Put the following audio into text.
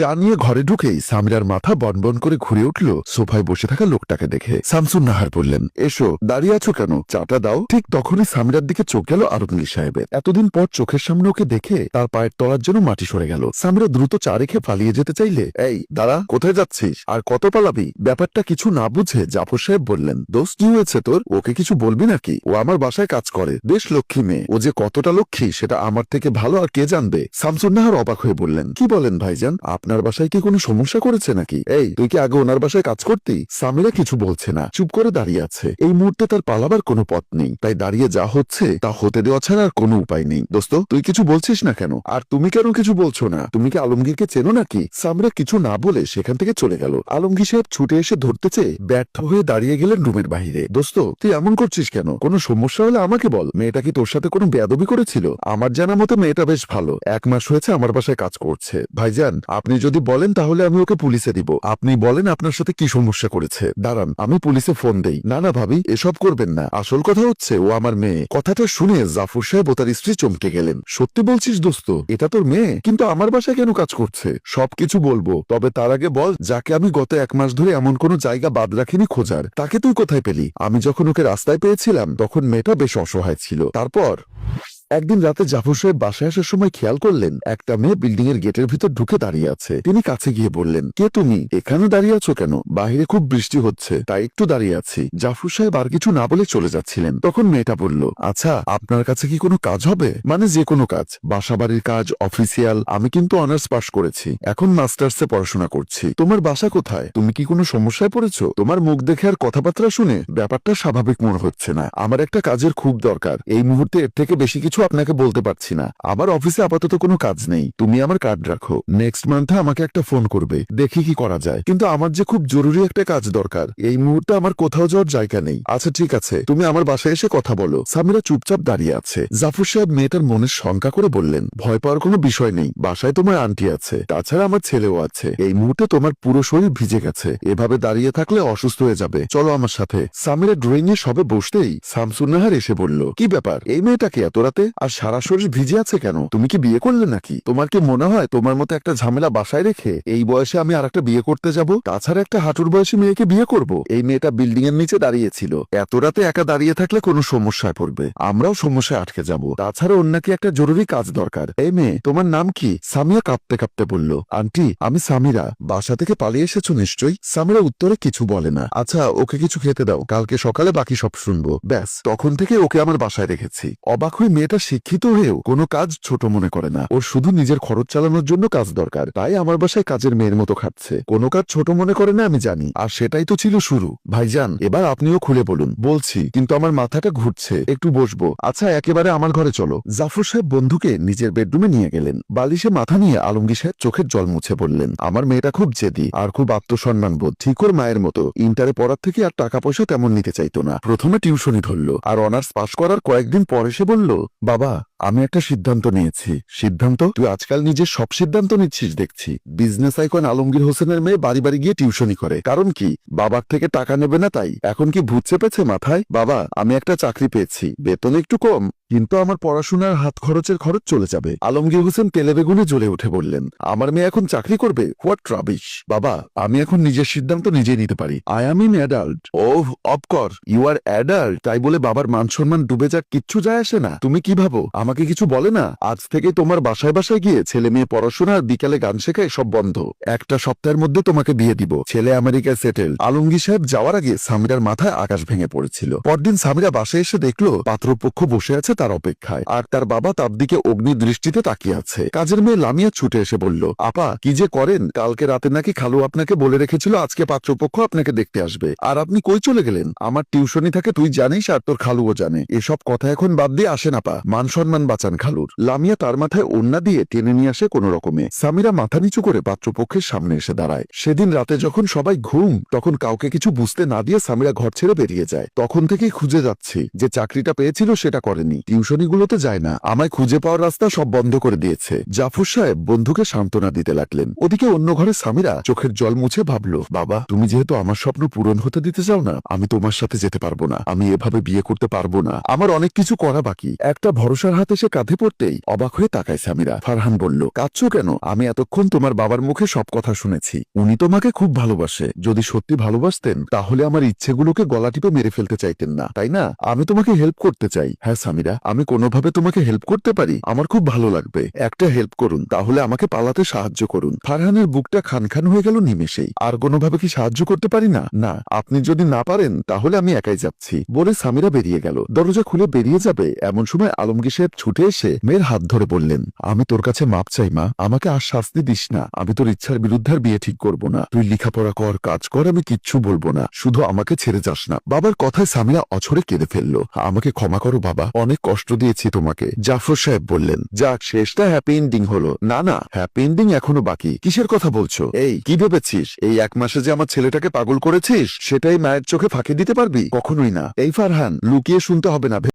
চা নিয়ে ঘরে ঢুকেই সামিরার মাথা বনবন করে ঘুরে উঠল সোফায় বসে থাকা লোকটাকে দেখে। শামসুন নাহার বললেন, এসো, দাঁড়িয়ে আছো কেন? চাটা দাও। ঠিক তখনই সামিরার দিকে চোখ গেল আরঙ্গি সাহেবের। এতদিন পর চোখের সামনে ওকে দেখে তার পায়ের তলার জন্য মাটি সরে গেল। সামিরা দ্রুত চা রেখে পালিয়ে যেতে চাইলে, এই, দাঁড়া, কোথায় যাচ্ছিস? আর কত পালাবি? ব্যাপারটা কিছু না বুঝে জাফর সাহেব বললেন দোষ কি হয়েছে তোর? ওকে কিছু বলবি নাকি? ও আমার বাসায় কাজ করে। বেশ লক্ষ্মী মেয়ে। ও যে কতটা লক্ষ্মী, সেটা আমার থেকে ভালো আর কে জানবে? শামসুন নাহার অবাক হয়ে বললেন, কি বলেন ভাইজান? আপনার বাসায় কি কোনো সমস্যা করেছে নাকি? এই, তুই কি আগে ওনার বাসায় কাজ করতি? সামিরা কিছু বলছে না। চুপ করে দাঁড়িয়ে আছে। এই মুহূর্তে তার পালাবার কোনো পথ নেই। তাই দাঁড়িয়ে যা হচ্ছে, তা হতে দেওয়া ছাড়া আর কোনো উপায় নেই। দোস্ত, তুই কিছু বলছিস না কেন? আর তুমি কেন কিছু বলছো না? তুমি কি আলমগীরকে চেনো নাকি? সামিরা কিছু না বলে সেখান থেকে চলে গেল। আলমগীর সাহেব ছুটে এসে ধরতে চেয়ে ব্যর্থ হয়ে দাঁড়িয়ে গেলেন রুমের বাইরে। দোস্ত, তুই এমন করছিস কেন? কোনো সমস্যা হলে আমাকে বল। মেয়েটা কি তোর সাথে কোনো বেয়াদবি করেছিল? আমার জানা মতো মেয়েটা বেশ ভালো। এক মাস হয়েছে আমার বাসায় কাজ করছে। ভাইজান, আপনি যদি বলেন, তাহলে আমি ওকে পুলিশে দিব। আপনি বলেন আপনার সাথে কি সমস্যা করেছে। দাঁড়ান, আমি পুলিশে ফোন দেই। না না, ভাবি, এসব করবেন না। আসল কথা হচ্ছে, ও আমার মেয়ে। কথাটা শুনে জাফর সাহেব ও তার স্ত্রী চমকে গেলেন। সত্যি বলছিস, দোস্ত, এটা তোর মেয়ে? কিন্তু আমার বাসায় কেন কাজ করছে? সবকিছু বলব, তবে তার আগে বল, যাকে আমি গত এক মাস ধরে এমন কোনো জায়গা বাদ রাখিনি খোঁজার, তাকে তুই কোথায় পেলি? আমি যখন ওকে রাস্তায় পেয়েছিলাম, তখন মেয়েটা বেশ অসহায় ছিল। তারপর? একদিন রাতে জাফর সাহেব বাসায় আসার সময় খেয়াল করলেন, একটা মেয়ে বিল্ডিং এর গেটের ভিতর ঢুকে দাঁড়িয়ে আছে। তিনি কাছে গিয়ে বললেন, কে তুমি? এখানে দাঁড়িয়ে আছো কেন? বাইরে খুব বৃষ্টি হচ্ছে, তাই একটু দাঁড়িয়ে আছি। জাফর সাহেব আর কিছু না বলে চলে যাচ্ছিলেন। তখন মেয়েটা বলল আচ্ছা আপনার কাছে কি কোনো কাজ হবে? মানে যে কোনো কাজ। বাসা বাড়ির কাজ, অফিসিয়াল, আমি কিন্তু অনার্স পাশ করেছি। এখন মাস্টার্সে পড়াশোনা করছি। তোমার বাসা কোথায়? তুমি কি কোনো সমস্যায় পড়েছো? তোমার মুখ দেখে আর কথাবার্তা শুনে ব্যাপারটা স্বাভাবিক মনে হচ্ছে না। আমার একটা কাজের খুব দরকার। এই মুহূর্তে এর থেকে বেশি কিছু আপনাকে বলতে পারছি না। আমার অফিসে আপাতত কোনো কাজ নেই। তুমি আমার কার্ড রাখো। নেক্সট মান্থে আমাকে একটা ফোন করবে। দেখি কি করা যায়। কিন্তু আমার যে খুব জরুরি একটা কাজ দরকার, এই মুহূর্তে আমার কোথাও যাওয়ার জায়গা নেই। আচ্ছা ঠিক আছে। তুমি আমার বাসায় এসে কথা বলো। সামিরা চুপচাপ দাঁড়িয়ে আছে। জাফর সাহেব মেয়েটার মনের শঙ্কা করে বললেন, ভয় পাওয়ার কোনো বিষয় নেই। বাসায় তোমার আন্টি আছে। তাছাড়া আমার ছেলেও আছে। এই মুহূর্তে তোমার পুরো শরীর ভিজে গেছে। এভাবে দাঁড়িয়ে থাকলে অসুস্থ হয়ে যাবে। চলো আমার সাথে। সামিরা ড্রয়িং এ সবে বসতেই শামসুন্নাহার এসে বলল, কি ব্যাপার? এই মেয়েটাকে এত রাতে? আর সারা শরীর ভিজে আছে কেন? তুমি কি বিয়ে করলে নাকি? তোমার কি মনে হয় তোমার মতো একটা ঝামেলা বাসায় রেখে এই বয়সে আমি আর বিয়ে করতে যাব? তাছাড়া একটা হাঁটুর বয়সী মেয়েকে বিয়ে করব। এই মেয়েটা বিল্ডিং এর নিচে দাঁড়িয়েছিল। এত রাতে একা দাঁড়িয়ে থাকলে কোনো সমস্যায় পড়বে। আমরাও সমস্যায় আটকে যাব। তাছাড়া অন্য কি একটা জরুরি কাজ দরকার। এই মেয়ে, তোমার নাম কি? সামিয়া কাঁপতে কাঁপতে বলল। আন্টি, আমি সামিরা। বাসা থেকে পালিয়ে এসেছ নিশ্চয়ই? সামিরা উত্তরে কিছু বলে না। আচ্ছা ওকে কিছু খেতে দাও। কালকে সকালে বাকি সব শুনব। ব্যাস, তখন থেকে ওকে আমার বাসায় রেখেছি। অবাক হয়ে মেয়েটা শিক্ষিত হয়েও কোনো কাজ ছোট মনে করে না। ওর শুধু নিজের খরচ চালানোর জন্য কাজ দরকার। তাই আমার বাসায় কাজের মেয়ের মতো খাচ্ছে কোনো কাজ ছোট মনে করে না, আমি জানি। আর সেটাই তো ছিল শুরু। ভাইজান, এবার আপনিও খুলে বলুন। বলছি, কিন্তু আমার মাথাটা ঘুরছে। একটু বসবো। আচ্ছা একেবারে আমার ঘরে চলো। জাফর সাহেব বন্ধুকে নিজের বেডরুমে নিয়ে গেলেন। বালিশে মাথা নিয়ে আলমগীর সাহেব চোখের জল মুছে বললেন, আমার মেয়েটা খুব জেদি আর খুব আত্মসম্মান বোধ ঠিক ওর মায়ের মতো। ইন্টারে পড়ার থেকে আর টাকা পয়সা তেমন নিতে চাইতো না। প্রথমে টিউশনই ধরলো। আর অনার্স পাশ করার কয়েকদিন পরে সে বলল বাবা আমি একটা সিদ্ধান্ত নিয়েছি। সিদ্ধান্ত? তুই আজকাল নিজের সব সিদ্ধান্ত নিচ্ছিস, দেখছি। বিজনেস আইকন আলমগীর হোসেনের মেয়ে বাড়ি বাড়ি গিয়ে টিউশনি করে। কারণ কি? বাবার থেকে টাকা নেবে না তাই। এখন কি ভূত চেপেছে মাথায়? বাবা, আমি একটা চাকরি পেয়েছি। বেতন একটু কম, কিন্তু আমার পড়াশোনার হাত খরচের খরচ চলে যাবে। আলমগীর হোসেন তেলে বেগুনে জ্বলে উঠে বললেন, আমার মেয়ে এখন চাকরি করবে? হোয়াট ট্রাবিশ বাবা, আমি এখন নিজের সিদ্ধান্ত নিজে নিতে পারি। I am an adult O of course you are adult তাই বলে বাবার মান সম্মান ডুবে যাক, কিচ্ছু যায় আসে না। তুমি কি ভাবো? আমাকে কিছু বলে না? আজ থেকে তোমার বাসায় বাসায় গিয়ে ছেলে মেয়ে পড়াশোনা আর বিকালে গান শেখায় সব বন্ধ। একটা সপ্তাহের মধ্যে তোমাকে বিয়ে দিব। ছেলে আমেরিকায় সেটেল আলমগীর সাহেব যাওয়ার আগে সামিরার মাথায় আকাশ ভেঙে পড়েছিল। পরদিন সামিরা বাসায় এসে দেখল পাত্রপক্ষ বসে আছে তার অপেক্ষায়। আর তার বাবা তার দিকে অগ্নি দৃষ্টিতে তাকিয়ে আছে। কাজের মেয়ে লামিয়া ছুটে এসে বলল, আপা, কি যে করেন? কালকে রাতে নাকি খালু আপনাকে বলে রেখেছিল, আজকে পাত্রপক্ষ আপনাকে দেখতে আসবে। আর আপনি কই চলে গেলেন? আমার টিউশনি থাকে, তুই জানিস আর তোর খালুও জানে। এসব কথা এখন বাদ দিয়ে আসে না পা মান সম্মান বাঁচান খালুর। লামিয়া তার মাথায় ওন্না দিয়ে টেনে নিয়ে আসে কোনো রকমে। সামিরা মাথা নিচু করে পাত্রপক্ষের সামনে এসে দাঁড়ায়। সেদিন রাতে যখন সবাই ঘুম, তখন কাউকে কিছু বুঝতে না দিয়ে সামিরা ঘর ছেড়ে বেরিয়ে যায়। তখন থেকেই খুঁজে যাচ্ছি যে চাকরিটা পেয়েছিল সেটা করেনি। টিউশনিগুলোতে যায় না। আমায় খুঁজে পাওয়ার রাস্তা সব বন্ধ করে দিয়েছে। জাফর সাহেব বন্ধুকে সান্ত্বনা দিতে লাগলেন। ওদিকে অন্য ঘরে সামিরা চোখের জল মুছে ভাবলো, বাবা, তুমি যেহেতু আমার স্বপ্ন পূরণ হতে দিতে চাও না, আমি তোমার সাথে যেতে পারব না। আমি এভাবে বিয়ে করতে পারব না। আমার অনেক কিছু করা বাকি। একটা ভরসার হাত এসে কাঁধে পড়তেই অবাক হয়ে তাকায় সামিরা। ফারহান বলল, কাঁদছো কেন? আমি এতক্ষণ তোমার বাবার মুখে সব কথা শুনেছি। উনি তোমাকে খুব ভালোবাসে। যদি সত্যি ভালোবাসতেন, তাহলে আমার ইচ্ছেগুলোকে গলা টিপে মেরে ফেলতে চাইতেন না, তাই না? আমি তোমাকে হেল্প করতে চাই। হ্যাঁ সামিরা, আমি কোনোভাবে তোমাকে হেল্প করতে পারি। আমার খুব ভালো লাগবে। একটা হেল্প করুন, তাহলে আমাকে পালাতে সাহায্য করুন। ফারহানের বুকটা খান খান হয়ে গেল নিমেষেই। আর কোনোভাবে কি সাহায্য করতে পারি না? না, আপনি যদি না পারেন, তাহলে আমি একাই যাচ্ছি। বলে সামিরা বেরিয়ে গেল। দরজা খুলে বেরিয়ে যাবে এমন সময় আলমগীর সাহেব ছুটে এসে মেয়ের হাত ধরে বললেন, আমি তোর কাছে মাপ চাই, মা। আমাকে আর শাস্তি দিস না। আমি তোর ইচ্ছার বিরুদ্ধে আর বিয়ে ঠিক করব না। তুই লেখাপড়া কর, কাজ কর, আমি কিচ্ছু বলব না। শুধু আমাকে ছেড়ে যাস না। বাবার কথায় সামিরা অছরে কেঁদে ফেলল, আমাকে ক্ষমা করো, বাবা। অনেক কষ্ট দিয়েছি তোমাকে। জাফর সাহেব বললেন, যাক, শেষটা হ্যাপি এন্ডিং হলো। না না হ্যাপি এন্ডিং এখনও বাকি। কিসের কথা বলছো? এই, কি ভেবেছিস? এই এক মাসে যে আমার ছেলেটাকে পাগল করেছিস, সেটাই মায়ের চোখে ফাঁকি দিতে পারবি? কখনোই না। এই, ফারহান, লুকিয়ে শুনতে হবে না